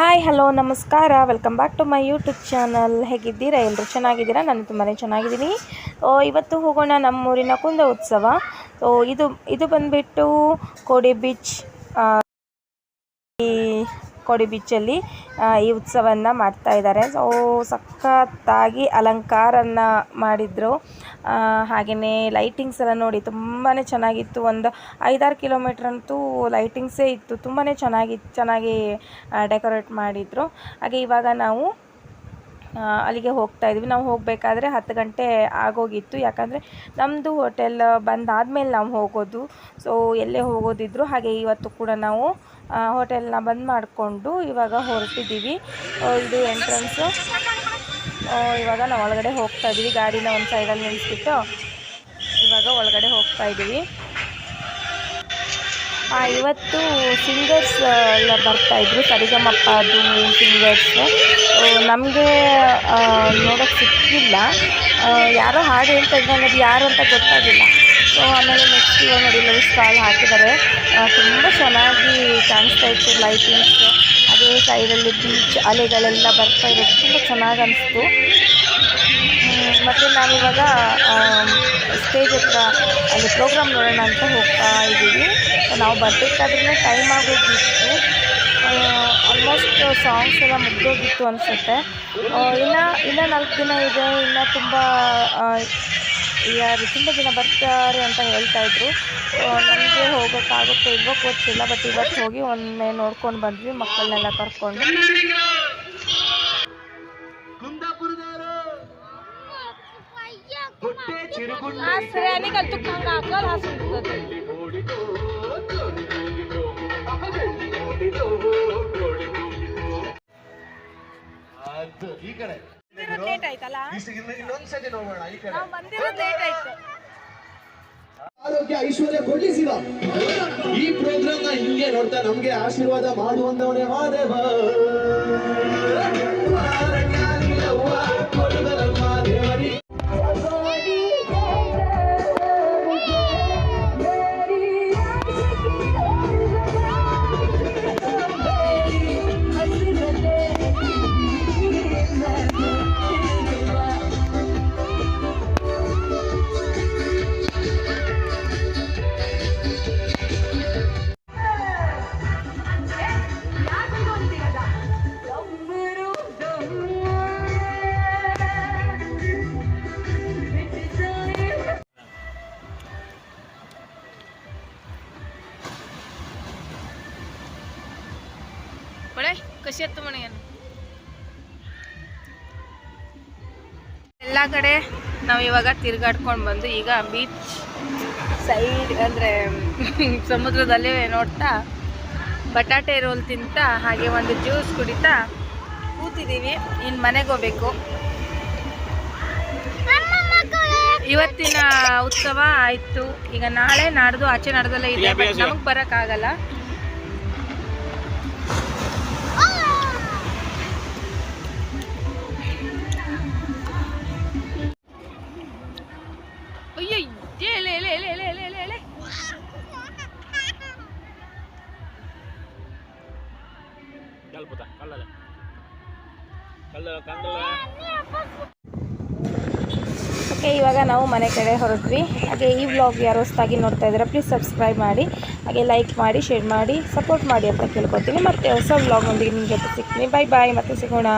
Hi, hello, ನಮಸ್ಕಾರ. Welcome back to my YouTube channel ಹೇಗಿದ್ದೀರಾ? ಎಲ್ಲರೂ ಚೆನ್ನಾಗಿದ್ದೀರಾ? ನಾನು ತುಂಬಾ ಚೆನ್ನಾಗಿದ್ದೀನಿ. ಇವತ್ತು ಹೋಗೋಣ ನಮ್ಮೂರಿನ ಕುಂದ ಉತ್ಸವ. ಸೊ ಇದು ಇದು ಬಂದುಬಿಟ್ಟು ಕೋಡಿ ಬೀಚ್ ಆ, ಈ ಕೋಡಿ ಬೀಚಲ್ಲಿ ಈ ಉತ್ಸವನ ಮಾಡ್ತಾ ಇದ್ದಾರೆ. ಸೊ ಸಖತ್ತಾಗಿ ಅಲಂಕಾರನ ಮಾಡಿದರು. ಹಾಗೆಯೇ ಲೈಟಿಂಗ್ಸ್ ಎಲ್ಲ ನೋಡಿ ತುಂಬಾ ಚೆನ್ನಾಗಿತ್ತು. ಒಂದು ಐದಾರು ಕಿಲೋಮೀಟ್ರ್ ಅಂತೂ ಲೈಟಿಂಗ್ಸೇ ಇತ್ತು. ತುಂಬಾ ಚೆನ್ನಾಗಿ ಚೆನ್ನಾಗಿ ಡೆಕೋರೇಟ್ ಮಾಡಿದರು. ಹಾಗೆ ಇವಾಗ ನಾವು ಅಲ್ಲಿಗೆ ಹೋಗ್ತಾ ಇದ್ವಿ. ನಾವು ಹೋಗಬೇಕಾದ್ರೆ ಹತ್ತು ಗಂಟೆ ಆಗೋಗಿತ್ತು. ಯಾಕಂದರೆ ನಮ್ಮದು ಹೋಟೆಲ್ ಬಂದಾದಮೇಲೆ ನಾವು ಹೋಗೋದು. ಸೊ ಎಲ್ಲೇ ಹೋಗೋದಿದ್ರು. ಹಾಗೆ ಇವತ್ತು ಕೂಡ ನಾವು ಹೋಟೆಲ್ನ ಬಂದ್ ಮಾಡಿಕೊಂಡು ಇವಾಗ ಹೊರಟಿದ್ದೀವಿ ಇದು ಎಂಟ್ರೆನ್ಸು. ಇವಾಗ ನಾವು ಒಳಗಡೆ ಹೋಗ್ತಾ ಇದ್ದೀವಿ ಗಾಡಿನ ಒಂದು ಸೈಡಲ್ಲಿ ನಿಲ್ಲಿಸ್ಬಿಟ್ಟು ಇವಾಗ ಒಳಗಡೆ ಹೋಗ್ತಾ ಇದ್ದೀವಿ ಇವತ್ತು ಸಿಂಗರ್ಸ್ ಎಲ್ಲ ಬರ್ತಾಯಿದ್ರು ಸರಿಗಮಪ್ಪ ಅದು ಸಿಂಗರ್ಸ್. ನಮಗೆ ನೋಡೋಕ್ಕೆ ಸಿಕ್ಕಿಲ್ಲ. ಯಾರೋ ಹಾಡು ಹೇಳ್ತಾ ಅದು ಯಾರು ಅಂತ ಗೊತ್ತಾಗಿಲ್ಲ. ಸೊ ಆಮೇಲೆ ನೆಕ್ಸ್ಟ್ ಇವಾಗ ನೋಡಿ ಲವ್ ಸ್ಟಾಲ್ ಹಾಕಿದ್ದಾರೆ. ತುಂಬ ಚೆನ್ನಾಗಿ ಕಾಣಿಸ್ತಾ ಇತ್ತು ಲೈಟಿಂಗ್ಸ್ ಅದೇ ಸೈಡಲ್ಲಿ ಬೀಚ್ ಅಲೆಗಳೆಲ್ಲ ಬರ್ತಾ ಇರೋದು ತುಂಬ ಚೆನ್ನಾಗಿ ಅನಿಸ್ತು. ಮತ್ತು ನಾವಿವಾಗ ಸ್ಟೇಜ್ ಹತ್ರ ಅಲ್ಲಿ ಪ್ರೋಗ್ರಾಮ್ ನೋಡೋಣ ಅಂತ ಹೋಗ್ತಾ ಇದ್ದೀವಿ. ನಾವು ಬರಬೇಕಾದ್ರೂ ಟೈಮ್ ಆಗೋಗಿತ್ತು ಆಲ್ಮೋಸ್ಟ್ ಸಾಂಗ್ಸ್ ಎಲ್ಲ ಮುಗ್ದೋಗಿತ್ತು ಅನಿಸುತ್ತೆ. ಇನ್ನು, ಇನ್ನೂ ನಾಲ್ಕು ದಿನ ಇದೆ. ಇನ್ನೂ ತುಂಬ ಯಾರು ತುಂಬ ಜನ ಬರ್ತಾರೆ ಅಂತ ಹೇಳ್ತಾ ಇದ್ರು. ನಮಗೆ ಹೋಗೋಕ್ಕಾಗುತ್ತೋ ಇಲ್ವೋ ಗೊತ್ತಿಲ್ಲ ಬಟ್ ಇವತ್ತು ಹೋಗಿ ಒಮ್ಮೆ ನೋಡ್ಕೊಂಡು ಬಂದ್ವಿ ಮಕ್ಕಳನ್ನೆಲ್ಲ ಕರ್ಕೊಂಡು. ಕುಂದಾಪುರದವರು ಹೊಟ್ಟೆ ಚಿರುಗುಂಡು ನೋಡಿದೋ ಕಡೆ. ಲೇಟ್ ಆಯ್ತಲ್ಲ? ಇನ್ನೊಂದ್ಸತಿ ನೋಡೋಣ ಈ ಕಡೆ. ಲೇಟ್ ಆಯ್ತು. ಆರೋಗ್ಯ ಐಶ್ವರ್ಯ ಕೊಡ್ಲಿಸಿದ ಈ ಪ್ರೋಗ್ರಾಮ್ನ ಹಿಂಗೆ ನೋಡ್ತಾ ನಮ್ಗೆ ಆಶೀರ್ವಾದ ಮಾಡುವಂತವನೇ ಮಾದೇವ ಕೊಡುಗರಮ್ಮ ಒಳ್ಳೆ ಕಸಿ ಮನೆಯನ್ನು ಎಲ್ಲ ಕಡೆ ನಾವು ಇವಾಗ ತಿರ್ಗಾಡ್ಕೊಂಡು ಬಂದು ಈಗ ಬೀಚ್ ಸೈಡ್ ಅಂದರೆ ಸಮುದ್ರದಲ್ಲೇ ನೋಡ್ತಾ ಬಟಾಟೆ ರೋಲ್ ತಿಂತ ಹಾಗೆ ಒಂದು ಜ್ಯೂಸ್ ಕುಡಿತಾ ಕೂತಿದ್ದೀವಿ ಇನ್ನು ಮನೆಗೆ ಹೋಗ್ಬೇಕು. ಇವತ್ತಿನ ಉತ್ಸವ ಆಯಿತು. ಈಗ ನಾಳೆ ನಾಡ್ದು ಆಚೆ ನಾಡ್ದಲ್ಲೇ ಇದೆ ಬಟ್ ನಮಗೆ ಬರೋಕ್ಕಾಗಲ್ಲ ಕಲ್ಪುತ ಕಲ್ಲಲ್ಲ ಕಲ್ಲ ಕಂದಲ್ಲ ಓಕೆ, ಇವಾಗ ನಾವು ಮನೆ ಕಡೆ ಹೊರಟ್ವಿ. ಹಾಗೆ ಈ ವ್ಲಾಗ್ ಯಾರು ಹೊಸ್ದಾಗಿ ನೋಡ್ತಾ ಇದ್ದೀರಾ ಪ್ಲೀಸ್ ಸಬ್ಸ್ಕ್ರೈಬ್ ಮಾಡಿ. ಹಾಗೆ ಲೈಕ್ ಮಾಡಿ ಶೇರ್ ಮಾಡಿ ಸಪೋರ್ಟ್ ಮಾಡಿ ಅಂತ ಕೇಳ್ಕೊತೀನಿ. ಮತ್ತೆ ಹೊಸ ವ್ಲಾಗ್ನೊಂದಿಗೆ ಜೊತೆ ಸಿಗ್ತೀನಿ. ಬಾಯ್ ಬಾಯ್ ಮತ್ತೆ ಸಿಗೋಣ.